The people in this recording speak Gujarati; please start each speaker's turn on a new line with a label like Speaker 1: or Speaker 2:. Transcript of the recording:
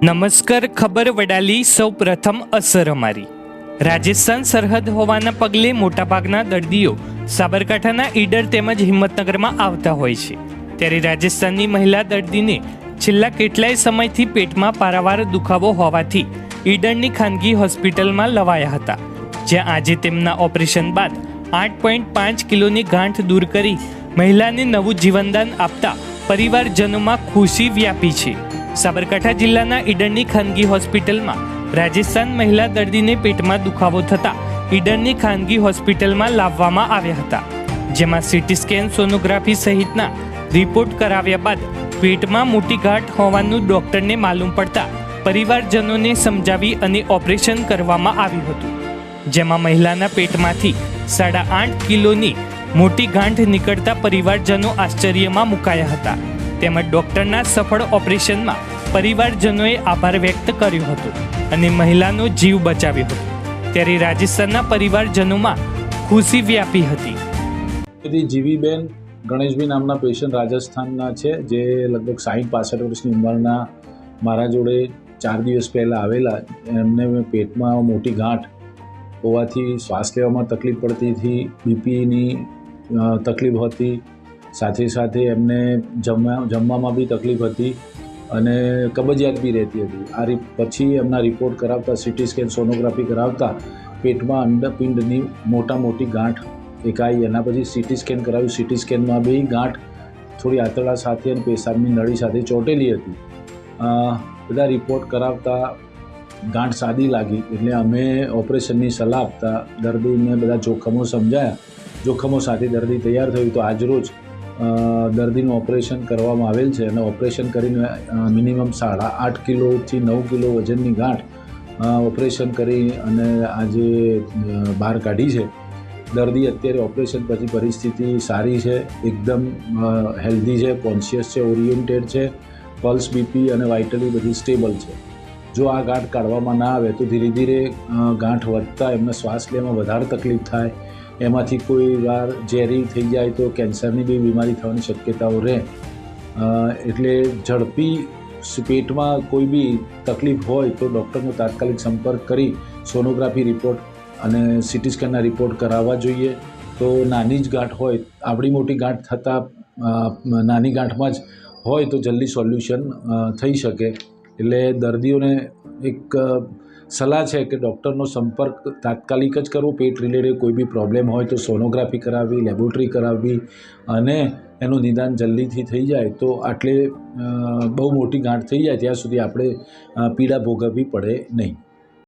Speaker 1: નમસ્કાર, ખબર વડાલી સૌ પ્રથમ અસર અમારી. રાજસ્થાન સરહદ હોવાના પગલે મોટાભાગના દર્દીઓ સાબરકાંઠાના ઈડર તેમજ હિંમતનગરમાં આવતા હોય છે. ત્યારે રાજસ્થાનની મહિલા દર્દીને છેલ્લા કેટલાય સમયથી પેટમાં પારાવાર દુખાવો હોવાથી ઈડરની ખાનગી હોસ્પિટલમાં લવાયા હતા, જ્યાં આજે તેમના ઓપરેશન બાદ આઠ પોઈન્ટ પાંચ કિલોની ગાંઠ દૂર કરી મહિલાને નવું જીવનદાન આપતા પરિવારજનોમાં ખુશી વ્યાપી છે. સાબરકાંઠા જિલ્લાના ઈડરની ખાનગી હોસ્પિટલમાં રાજસ્થાન મહિલા દર્દીને પેટમાં દુખાવો થતા ઈડરની ખાનગી હોસ્પિટલમાં લાવવામાં આવ્યા હતા. જેમાં સીટી સ્કેન સોનોગ્રાફી સહિતના રિપોર્ટ કરાવ્યા બાદ પેટમાં મોટી ગાંઠ હોવાનું ડોક્ટરને માલુમ પડતા પરિવારજનોને સમજાવી અને ઓપરેશન કરવામાં આવ્યું હતું. જેમાં મહિલાના પેટમાંથી સાડા આઠ કિલોની મોટી ગાંઠ નીકળતા પરિવારજનો આશ્ચર્યમાં મુકાયા હતા. તેમજ ડોક્ટરના સફળ ઓપરેશનમાં પરિવારજનોએ આભાર વ્યક્ત કર્યો હતો અને મહિલાનો જીવ બચાવ્યો હતો. ત્યારે રાજસ્થાનના પરિવારજનોમાં ખુશી વ્યાપી હતી.
Speaker 2: જીવીબેન ગણેશભાઈ નામના પેશન્ટ રાજસ્થાનના છે, જે લગભગ સાહીઠ પાસઠ વર્ષની ઉંમરના મારા જોડે ચાર દિવસ પહેલાં આવેલા. એમને પેટમાં મોટી ગાંઠ હોવાથી શ્વાસ લેવામાં તકલીફ પડતી હતી, બીપીની તકલીફ હતી. સાથે સાથે એમને જમવા જમવામાં બી તકલીફ હતી. અને કબજિયાત બી રહેતી હતી. આ પછી એમના રિપોર્ટ કરાવતા સિટી સ્કેન સોનોગ્રાફી કરાવતા, પેટમાં અંડપિંડની મોટા મોટી ગાંઠ એકાઈ એના પછી સીટી સ્કેન કરાવ્યું સિટી સ્કેનમાં બી ગાંઠ થોડી આંતરડા સાથે અને પેશાબની નળી સાથે ચોંટેલી હતી. બધા રિપોર્ટ કરાવતા, ગાંઠ સાદી લાગી. એટલે અમે ઓપરેશનની સલાહ આપતા, દર્દીને બધા જોખમો સમજાયા. જોખમો સાથે દર્દી તૈયાર થયું તો આજરોજ દર્દીનું ઓપરેશન કરવામાં આવેલ છે અને ઓપરેશન કરીને મિનિમમ સાડા આઠ કિલોથી નવ કિલો વજનની ગાંઠ ઓપરેશન કરી અને આજે બહાર કાઢી છે. દર્દી અત્યારે ઓપરેશન પછી પરિસ્થિતિ સારી છે, એકદમ હેલ્ધી છે, કોન્શિયસ છે, ઓરિએન્ટેડ છે, પલ્સ, બીપી અને વાઇટલી બધી સ્ટેબલ છે. જો આ ગાંઠ કાઢવામાં ના આવે તો ધીરે ધીરે ગાંઠ વધતા એમને શ્વાસ લેવામાં વધારે તકલીફ થાય એમાંથી કોઈ વાર ઝેરી થઈ જાય તો કેન્સરની બી બીમારી થવાની શક્યતાઓ રહે. એટલે ઝડપી પેટમાં કોઈ બી તકલીફ હોય તો ડૉક્ટરનો તાત્કાલિક સંપર્ક કરી સોનોગ્રાફી રિપોર્ટ અને સિટી સ્કેનના રિપોર્ટ કરાવવા જોઈએ. તો નાની જ ગાંઠ હોય, આવડી મોટી ગાંઠ થતાં નાની ગાંઠમાં જ હોય તો જલ્દી સોલ્યુશન થઈ શકે. એટલે દર્દીઓને એક સલાહ છે કે ડૉક્ટરનો સંપર્ક તાત્કાલિક જ કરવો, પેટ રિલેટેડ કોઈ બી પ્રોબ્લેમ હોય તો સોનોગ્રાફી કરાવવી, લેબોરેટરી કરાવવી અને એનું નિદાન જલ્દીથી થઈ જાય તો આટલે બહુ મોટી ગાંઠ થઈ જાય ત્યાં સુધી આપણે પીડા ભોગવવી પડે નહીં.